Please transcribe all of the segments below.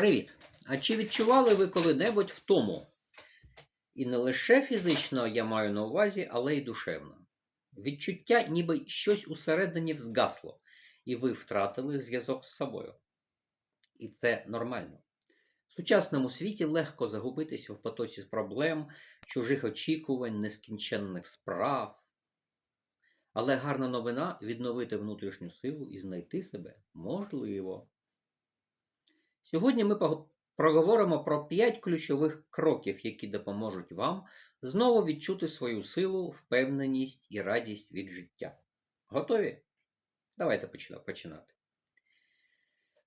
Привіт! А чи відчували ви коли-небудь втому? І не лише фізично я маю на увазі, але й душевно. Відчуття, ніби щось усередині згасло, і ви втратили зв'язок з собою. І це нормально. В сучасному світі легко загубитися в потоці проблем, чужих очікувань, нескінченних справ. Але гарна новина відновити внутрішню силу і знайти себе можливо. Сьогодні ми проговоримо про 5 ключових кроків, які допоможуть вам знову відчути свою силу, впевненість і радість від життя. Готові? Давайте починати.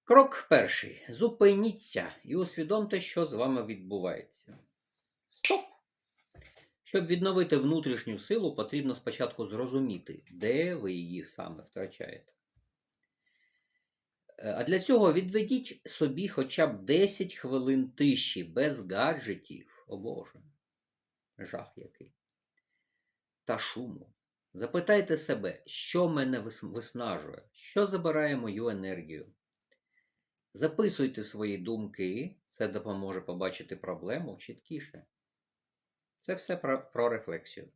Крок перший. Зупиніться і усвідомте, що з вами відбувається. Стоп! Щоб відновити внутрішню силу, потрібно спочатку зрозуміти, де ви її саме втрачаєте. Е, А для цього відведіть собі хоча б 10 хвилин тиші без гаджетів. О Боже, жах який. Та шуму. Запитайте себе, що мене виснажує, що забирає мою енергію. Записуйте свої думки, це допоможе побачити проблему чіткіше. Це все про, про рефлексію.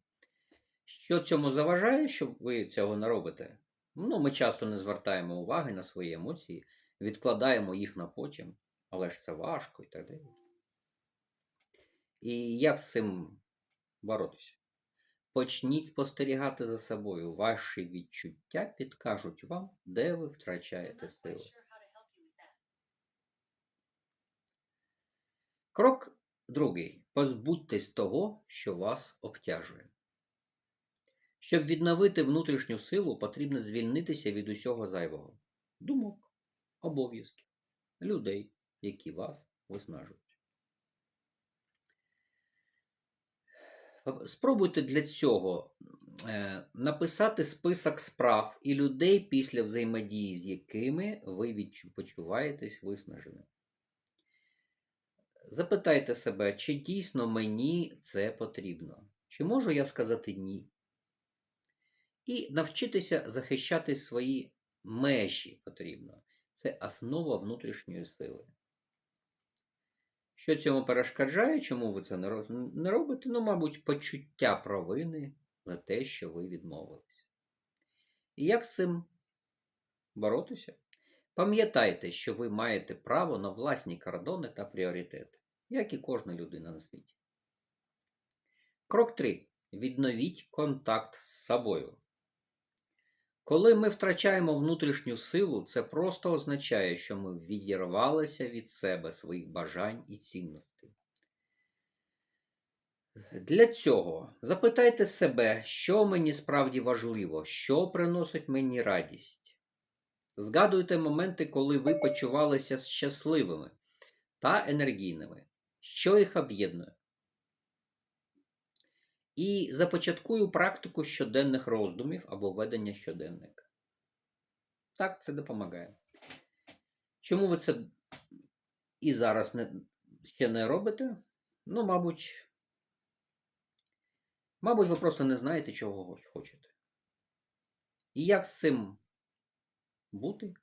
Що цьому заважає, що ви цього не робите? Ну, ми часто не звертаємо уваги на свої емоції, відкладаємо їх на потім, але ж це важко і так далі. І як з цим боротися? Почніть спостерігати за собою. Ваші відчуття підкажуть вам, де ви втрачаєте сили. Крок другий. Позбудьтесь того, що вас обтяжує. Щоб відновити внутрішню силу, потрібно звільнитися від усього зайвого думок, обов'язків, людей, які вас виснажують. Спробуйте для цього е, написати список справ і людей, після взаємодії з якими ви почуваєтесь виснаженим. Запитайте себе, чи дійсно мені це потрібно? Чи можу я сказати ні? І навчитися захищати свої межі потрібно. Це основа внутрішньої сили. Що цьому перешкоджає, чому ви це не робите? Ну, мабуть, почуття провини за те, що ви відмовились. І як з цим боротися? Пам'ятайте, що ви маєте право на власні кордони та пріоритети, як і кожна людина на світі. Крок 3. Відновіть контакт з собою. Коли ми втрачаємо внутрішню силу, це просто означає, що ми відірвалися від себе, своїх бажань і цінностей. Для цього запитайте себе, що мені справді важливо, що приносить мені радість. Згадуйте моменти, коли ви почувалися щасливими та енергійними, що їх об'єднує. І започаткую практику щоденних роздумів або ведення щоденника. Так, це допомагає. Чому ви це і зараз не, ще не робите? Ну, мабуть, мабуть, ви просто не знаєте, чого хочете. І як з цим бути?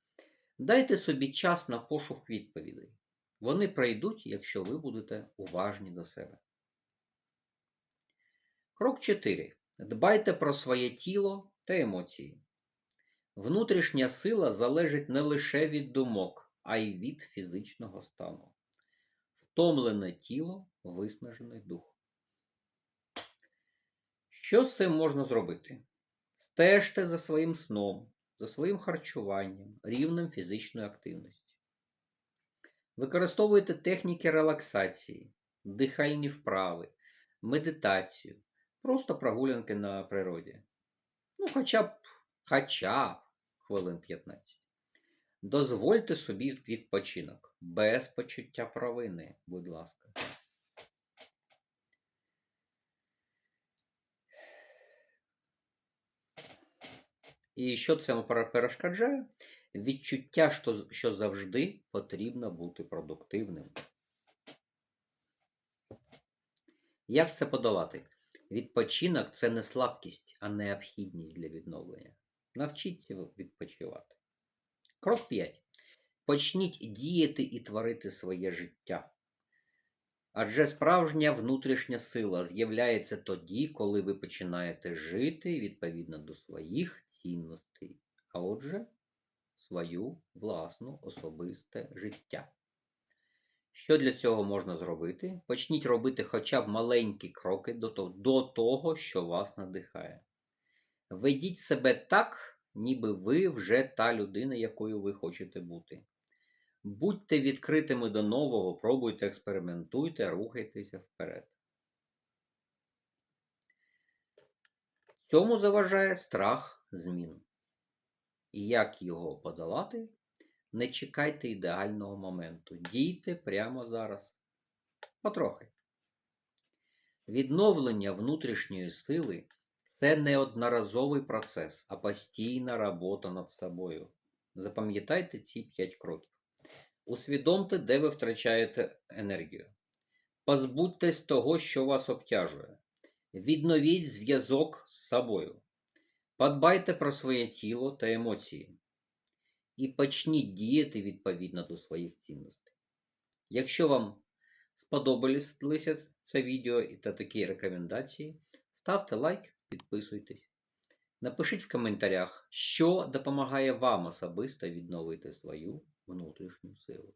Дайте собі час на пошук відповідей. Вони прийдуть, якщо ви будете уважні до себе. Крок 4. Дбайте про своє тіло та емоції. Внутрішня сила залежить не лише від думок, а й від фізичного стану. Втомлене тіло, виснажений дух. Що з цим можна зробити? Стежте за своїм сном, за своїм харчуванням, рівнем фізичної активності. Використовуйте техніки релаксації, дихальні вправи, медитацію, просто прогулянки на природі. Ну, хоча б, хоча б хвилин 15. Дозвольте собі відпочинок без почуття провини, будь ласка. І що це перешкоджає? Відчуття, що, що завжди потрібно бути продуктивним. Як це подолати? Відпочинок це не слабкість, а необхідність для відновлення. Навчіться відпочивати. Крок 5. Почніть діяти і творити своє життя. Адже справжня внутрішня сила з'являється тоді, коли ви починаєте жити відповідно до своїх цінностей, а отже, свою власну особисте життя. Що для цього можна зробити? Почніть робити хоча б маленькі кроки до того, що вас надихає. Ведіть себе так, ніби ви вже та людина, якою ви хочете бути. Будьте відкритими до нового, пробуйте, експериментуйте, рухайтеся вперед. Цьому заважає страх змін. І як його подолати? Не чекайте ідеального моменту. Дійте прямо зараз. Потрохи. Відновлення внутрішньої сили це не одноразовий процес, а постійна робота над собою. Запам'ятайте ці 5 кроків. Усвідомте, де ви втрачаєте енергію. Позбудьтесь того, що вас обтяжує. Відновіть зв'язок з собою. Подбайте про своє тіло та емоції. І почніть діяти відповідно до своїх цінностей. Якщо вам сподобалося це відео та такі рекомендації, ставте лайк, підписуйтесь. Напишіть в коментарях, що допомагає вам особисто відновити свою внутрішню силу.